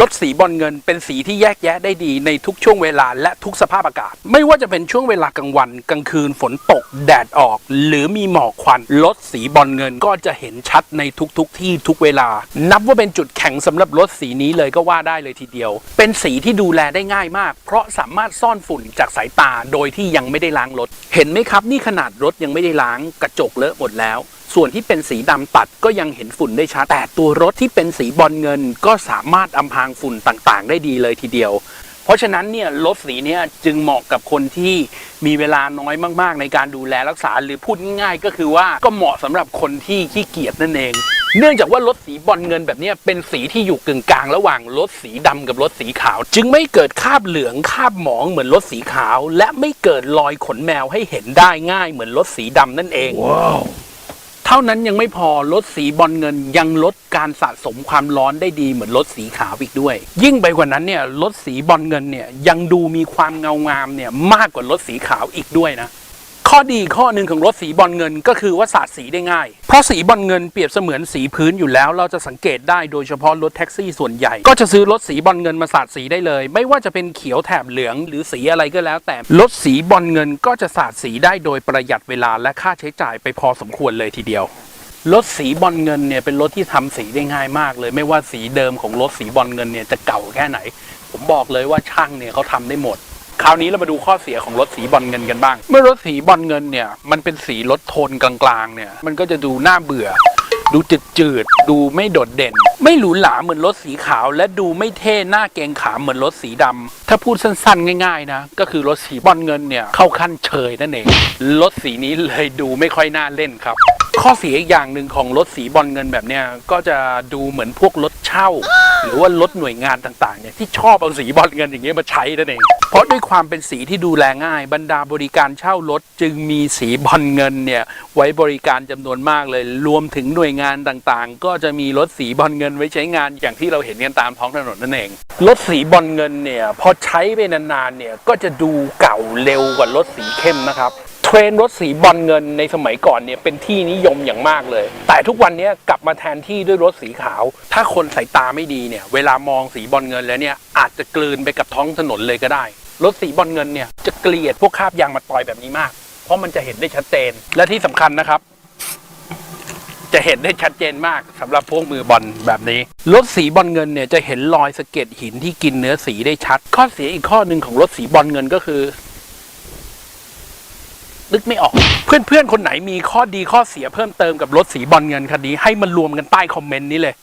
รถสีบอลเงินเป็นสีที่แยกแยะได้ดีในทุกช่วงเวลาและทุกสภาพอากาศ ไม่ว่าจะเป็นช่วงเวลากลางวัน กลางคืนฝนตก แดดออก หรือมีหมอกควันรถสีบอลเงินก็จะเห็นชัดในทุกๆที่ทุกเวลา นับว่าเป็นจุดแข็งสำหรับรถสีนี้เลยก็ว่าได้เลยทีเดียว เป็นสีที่ดูแลได้ง่ายมาก เพราะสามารถซ่อนฝุ่นจากสายตาโดยที่ยังไม่ได้ล้างรถ เห็นไหมครับนี่ขนาดรถยังไม่ได้ล้างกระจกเลอะหมดแล้ว ส่วนที่เป็นสีดำตัดก็ยังเห็นฝุ่นได้ชัด แต่ตัวรถที่เป็นสีบอลเงิน ก็สามารถอำพางฝุ่นต่างๆ ได้ดีเลยทีเดียว เพราะฉะนั้นเนี่ยรถสีเนี้ยจึงเหมาะกับคนที่มีเวลาน้อยมากๆ ในการดูแลรักษาหรือพูดง่ายๆ ก็คือว่าก็เหมาะสำหรับคนที่ขี้เกียจนั่นเองเนื่องจากว่ารถสีบอลเงินแบบเนี้ยเป็นสีที่อยู่กึ่งกลางระหว่างรถสีดำกับรถสีขาว จึงไม่เกิดคาบเหลืองคาบหมองเหมือนรถสีขาว และไม่เกิดรอยขนแมวให้เห็นได้ง่ายเหมือนรถสีดำนั่นเอง เท่านั้นยังไม่พอรถสีบอลเงินยังลดการสะสมความร้อนได้ดีเหมือนรถสีขาวอีกด้วย ยิ่งไปกว่านั้นเนี่ยรถสีบอลเงินเนี่ยยังดูมีความเงางามเนี่ยมากกว่ารถสีขาวอีกด้วยนะ ข้อดีข้อหนึ่งของรถสีบอลเงินก็คือว่าสาดสีได้ง่าย เพราะสีบอลเงินเปรียบเสมือนสีพื้นอยู่แล้ว เราจะสังเกตได้โดยเฉพาะรถแท็กซี่ส่วนใหญ่ ก็จะซื้อรถสีบอลเงินมาสาดสีได้เลย ไม่ว่าจะเป็นเขียวแถบเหลืองหรือสีอะไรก็แล้ว แต่รถสีบอลเงินก็จะสาดสีได้โดยประหยัดเวลาและค่าใช้จ่ายไปพอสมควรเลยทีเดียวรถสีบอลเงินเนี่ยเป็นรถที่ทำสีได้ง่ายมากเลย ไม่ว่าสีเดิมของรถสีบอลเงินเนี่ยจะเก่าแค่ไหน ผมบอกเลยว่าช่างเนี่ยเขาทำได้หมด คราวนี้เรามาดูข้อเสียของรถสีบอลเงินกันบ้าง เมื่อรถสีบอลเงินเนี่ยมันเป็นสีรถโทนกลางๆเนี่ยมันก็จะดูน่าเบื่อ ดูจืดจืดดูไม่โดดเด่น ไม่หรูหราเหมือนรถสีขาว และดูไม่เท่หน้าเกงขามเหมือนรถสีดำถ้าพูดสั้นๆ ง่ายๆนะก็คือรถสีบอลเงินเนี่ยเข้าขั้นเชยนั่นเองรถสีนี้เลยดูไม่ค่อยน่าเล่นครับ ข้อเสียอีกอย่างหนึ่งของรถสีบอลเงินแบบเนี้ยก็จะดูเหมือนพวกรถเช่า หรือว่ารถหน่วยงานต่างๆเนี่ยที่ชอบเอาสีบอลเงินอย่างเงี้ยมาใช้นั่นเองเพราะด้วยความเป็นสีที่ดูแลง่าย บรรดาบริการเช่ารถจึงมีสีบอลเงินเนี่ยไว้บริการจำนวนมากเลย รวมถึงหน่วยงานต่างๆ ก็จะมีรถสีบอลเงินไว้ใช้งานอย่างที่เราเห็นกันตามท้องถนนนั่นเองรถสีบอลเงินเนี่ยพอใช้ไปนานๆเนี่ยก็จะดูเก่าเร็วกว่ารถสีเข้มนะครับ เทรนรถสีบอลเงินในสมัยก่อนเนี่ยเป็นที่นิยมอย่างมากเลย แต่ทุกวันนี้กลับมาแทนที่ด้วยรถสีขาว ถ้าคนสายตาไม่ดีเนี่ย เวลามองสีบอลเงินแล้วเนี่ยอาจจะกลืนไปกับท้องถนนเลยก็ได้ รถสีบอลเงินเนี่ยจะเกลียดพวกคราบยางมาต่อยแบบนี้มาก เพราะมันจะเห็นได้ชัดเจน และที่สำคัญนะครับ จะเห็นได้ชัดเจนมากสำหรับพวกมือบอลแบบนี้ รถสีบอลเงินเนี่ยจะเห็นรอยสะเก็ดหินที่กินเนื้อสีได้ชัด ข้อเสียอีกข้อหนึ่งของรถสีบอลเงินก็คือ นึกไม่ออก เพื่อนๆ คนไหนมีข้อดีข้อเสียเพิ่มเติมกับรถสีบอลเงินคันนี้ให้มันรวมกันใต้คอมเมนต์นี้เลย